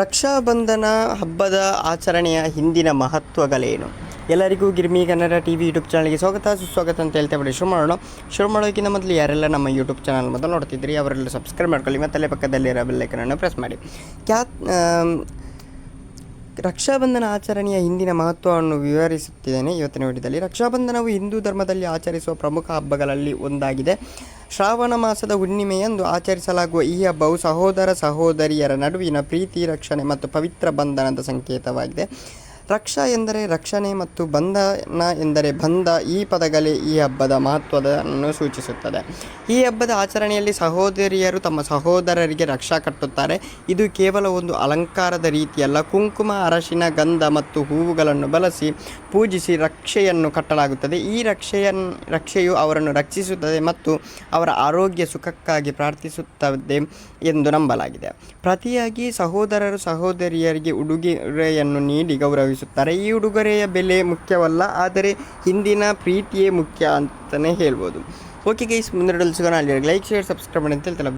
ರಕ್ಷಾಬಂಧನ ಹಬ್ಬದ ಆಚರಣೆಯ ಹಿಂದಿನ ಮಹತ್ವಗಳೇನು? ಎಲ್ಲರಿಗೂ Girmi Kannada T V YouTube ಚಾನಲ್ಗೆ ಸ್ವಾಗತ, ಸುಸ್ವಾಗತ ಅಂತ ಹೇಳ್ತಾ ಬಿಡಿ ಶುರು ಮಾಡೋಣ ಶುರು ಮಾಡೋಕ್ಕಿಂತ ಮೊದಲು ಯಾರೆಲ್ಲ ನಮ್ಮ ಯೂಟ್ಯೂಬ್ ಚಾನಲ್ ಮೊದಲು ನೋಡ್ತಿದ್ರಿ ಅವರೆಲ್ಲ ಸಬ್ಸ್ಕ್ರೈಬ್ ಮಾಡ್ಕೊಳ್ಳಿ ಮತ್ತು ಅಲ್ಲೇ ಪಕ್ಕದಲ್ಲಿರೋ ಬೆಲ್ಲೈಕನನ್ನು ಪ್ರೆಸ್ ಮಾಡಿ. ಕ್ಯಾ ರಕ್ಷಾಬಂಧನ ಆಚರಣೆಯ ಹಿಂದಿನ ಮಹತ್ವವನ್ನು ವಿವರಿಸುತ್ತಿದ್ದೇನೆ. ಇವತ್ತಿನ ವಿಡಿಯೋದಲ್ಲಿ ರಕ್ಷಾಬಂಧನವು ಹಿಂದೂ ಧರ್ಮದಲ್ಲಿ ಆಚರಿಸುವ ಪ್ರಮುಖ ಹಬ್ಬಗಳಲ್ಲಿ ಒಂದಾಗಿದೆ. ಶ್ರಾವಣ ಮಾಸದ ಹುಣ್ಣಿಮೆಯಂದು ಆಚರಿಸಲಾಗುವ ಈ ಹಬ್ಬವು ಸಹೋದರ ಸಹೋದರಿಯರ ನಡುವಿನ ಪ್ರೀತಿ, ರಕ್ಷಣೆ ಮತ್ತು ಪವಿತ್ರ ಬಂಧನದ ಸಂಕೇತವಾಗಿದೆ. ರಕ್ಷಾ ಎಂದರೆ ರಕ್ಷಣೆ ಮತ್ತು ಬಂಧನ ಎಂದರೆ ಬಂಧ ಈ ಪದಗಳೇ ಈ ಹಬ್ಬದ ಮಹತ್ವವನ್ನು ಸೂಚಿಸುತ್ತದೆ. ಈ ಹಬ್ಬದ ಆಚರಣೆಯಲ್ಲಿ ಸಹೋದರಿಯರು ತಮ್ಮ ಸಹೋದರರಿಗೆ ರಕ್ಷಾ ಕಟ್ಟುತ್ತಾರೆ. ಇದು ಕೇವಲ ಒಂದು ಅಲಂಕಾರದ ರೀತಿಯಲ್ಲ. ಕುಂಕುಮ, ಅರಶಿನ, ಗಂಧ ಮತ್ತು ಹೂವುಗಳನ್ನು ಬಳಸಿ ಪೂಜಿಸಿ ರಕ್ಷೆಯನ್ನು ಕಟ್ಟಲಾಗುತ್ತದೆ. ಈ ರಕ್ಷೆಯನ್ನು ರಕ್ಷೆಯು ಅವರನ್ನು ರಕ್ಷಿಸುತ್ತದೆ ಮತ್ತು ಅವರ ಆರೋಗ್ಯ ಸುಖಕ್ಕಾಗಿ ಪ್ರಾರ್ಥಿಸುತ್ತದೆ ಎಂದು ನಂಬಲಾಗಿದೆ. ಪ್ರತಿಯಾಗಿ ಸಹೋದರರು ಸಹೋದರಿಯರಿಗೆ ಉಡುಗೊರೆಯನ್ನು ನೀಡಿ ಗೌರವಿಸುತ್ತಾರೆ. ಈ ಉಡುಗೊರೆಯ ಬೆಲೆ ಮುಖ್ಯವಲ್ಲ, ಆದರೆ ಹಿಂದಿನ ಪ್ರೀತಿಯೇ ಮುಖ್ಯ ಅಂತಲೇ ಹೇಳ್ಬೋದು. ಓಕೆ ಗೈಸ್ ಮುಂದೆ ಸಿಗೋಣ. ಅಲ್ಲಿ ಲೈಕ್ ಶೇರ್ ಸಬ್ಸ್ಕ್ರೈಬ್ ಮಾಡಿ ಅಂತ ಹೇಳ್ತಲ್ಲ